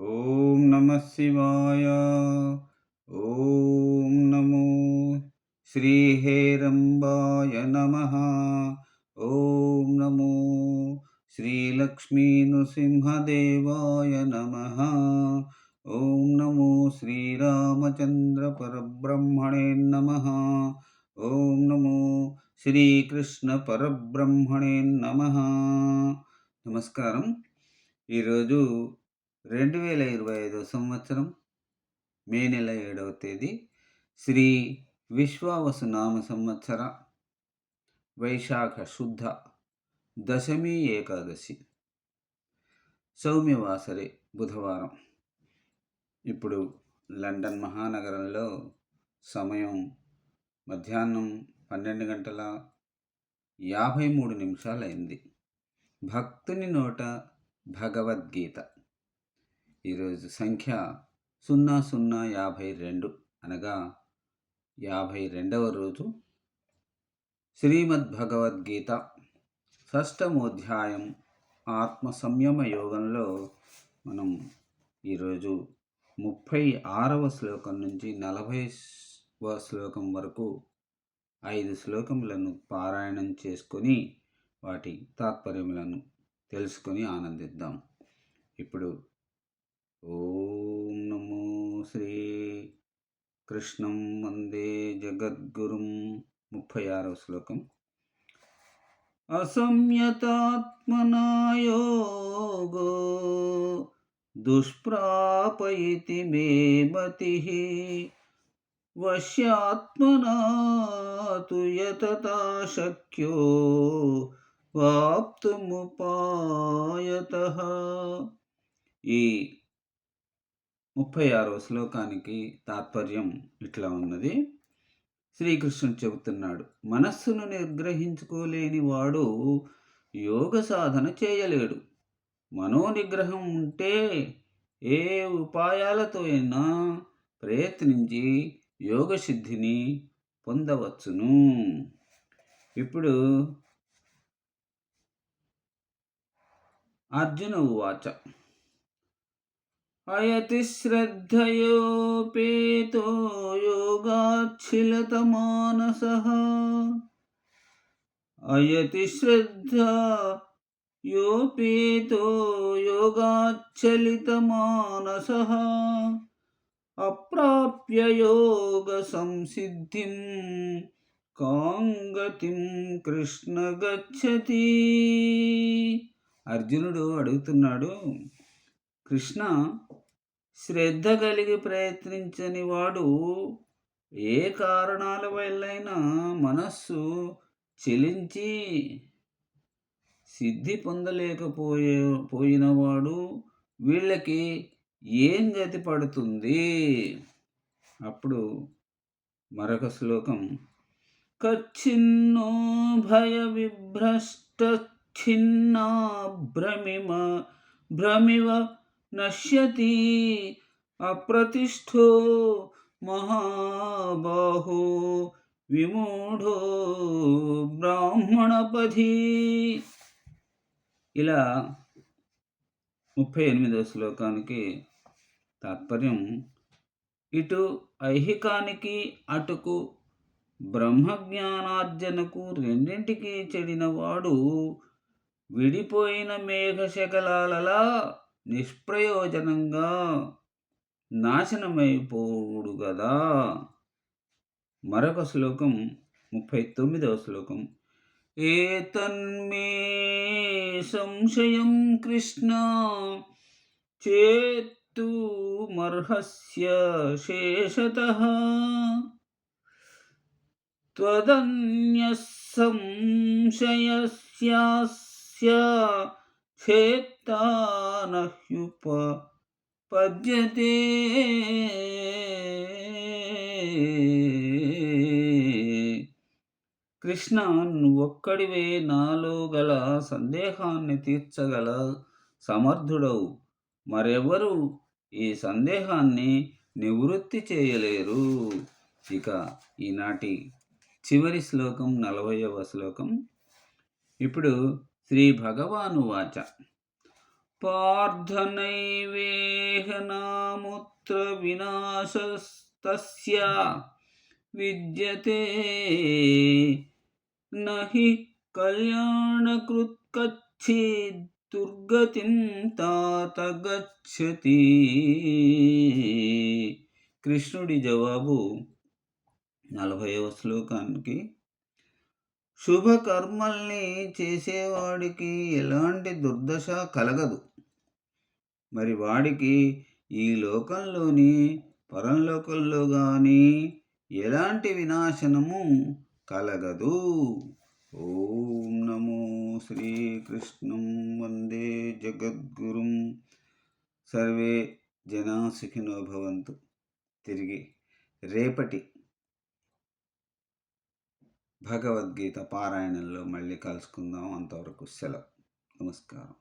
ఓం నమ శివాయ. ఓం నమో శ్రీహేరంబాయ నమ. ఓం నమో శ్రీలక్ష్మీనృసింహదేవాయ నమ. ఓం నమో శ్రీరామచంద్ర పరబ్రహ్మణే నమ. ఓం నమో శ్రీకృష్ణ పరబ్రహ్మణే నమ. నమస్కారం. ఈరోజు రెండు వేల ఇరవై ఐదో సంవత్సరం మే నెల ఏడవ తేదీ శ్రీ విశ్వావసు నామ సంవత్సర వైశాఖ శుద్ధ దశమి ఏకాదశి. సౌమ్యవాసరే బుధవారం. ఇప్పుడు లండన్ మహానగరంలో సమయం మధ్యాహ్నం పన్నెండు గంటల యాభై మూడు నిమిషాలైంది. భక్తుని నోట భగవద్గీత. ఈరోజు సంఖ్య సున్నా సున్నా యాభై రెండు. అనగా యాభై రెండవ రోజు శ్రీమద్ భగవద్గీత షష్టమోధ్యాయం ఆత్మ సంయమ యోగంలో మనం ఈరోజు ముప్పై ఆరవ శ్లోకం నుంచి నలభై శ్లోకం వరకు ఐదు శ్లోకములను పారాయణం చేసుకొని వాటి తాత్పర్యములను తెలుసుకొని ఆనందిద్దాం. ఇప్పుడు ఓం నమో శ్రీ కృష్ణం వందే జగద్గురుం ముప్పై ఆరవ శ్లోకం అసంయతాత్మనాయోగో దుష్ప్రాపయితి మే మతి వశ్యాత్మనా తు యతతా శక్యో వాప్తుముపాయత ఈ ముప్పై ఆరవ శ్లోకానికి తాత్పర్యం ఇట్లా ఉన్నది. శ్రీకృష్ణుడు చెబుతున్నాడు మనస్సును నిగ్రహించుకోలేని వాడు యోగ సాధన చేయలేడు. మనోనిగ్రహం ఉంటే ఏ ఉపాయాలతో అయినా ప్రయత్నించి యోగసిద్ధిని పొందవచ్చును. ఇప్పుడు అర్జున ఉవాచ అయతిశ్రద్ధయోపేతో యోగాచ్చిలతమానస అయతిశ్రద్ధ యోపేతో యోగాచ్చలితమానస అప్రాప్య యోగ సంసిద్ధిం కాంగతిం కృష్ణ గచ్చతి అర్జునుడు అడుగుతున్నాడు కృష్ణ శ్రద్ధ కలిగి ప్రయత్నించని వాడు ఏ కారణాల వల్లైనా మనస్సు చెలించి సిద్ధి పొందలేకపోయే పోయినవాడు వీళ్ళకి ఏం గతి పడుతుంది? అప్పుడు మరొక శ్లోకం. కచ్చిన్నో భయ విభ్రష్ట చిన్న భ్రమిమ భ్రమివ నశ్యతి అప్రతిష్ఠో మహాబాహో విమూఢో బ్రాహ్మణపధి ఇలా ముప్పై ఎనిమిదవ శ్లోకానికి తాత్పర్యం ఇటు ఐహికానికి అటుకు బ్రహ్మజ్ఞానార్జనకు రెండింటికి చెడినవాడు విడిపోయిన మేఘశకలాలలా నిష్ప్రయోజనంగా నాశనమైపోడు కదా మరొక శ్లోకం ముప్పై తొమ్మిదవ శ్లోకం. ఏతన్మే సంశయం కృష్ణ చేత్తు మర్హస్య శేషత. త్వదన్య సంశయస్యాస్య పద్యతే. కృష్ణ నువ్వొక్కడివే నాలో గల సందేహాన్ని తీర్చగల సమర్థుడవు. మరెవరు ఈ సందేహాన్ని నివృత్తి చేయలేరు ఇక ఈనాటి చివరి శ్లోకం నలభైవ శ్లోకం. ఇప్పుడు శ్రీ భగవాను వాచ పార్థనైవేహనాముత్ర వినాశస్తస్య విద్యతే నహి కళ్యాణకృత్కచ్చిద్ దుర్గతిం తాత గచ్చతి కృష్ణుడి జవాబు నలభైవ శ్లోకానికి శుభకర్మల్ని చేసేవాడికి ఎలాంటి దుర్దశ కలగదు. మరి వాడికి ఈ లోకంలోని పరంలోకంలో కానీ ఎలాంటి వినాశనము కలగదు. ఓం నమో శ్రీకృష్ణం వందే జగద్గురుం. సర్వే జనా సుఖినో భవంతు. తిరిగి రేపటి భగవద్గీత పారాయణంలో మళ్ళీ కలుసుకుందాం. అంతవరకు సెలవు. నమస్కారం.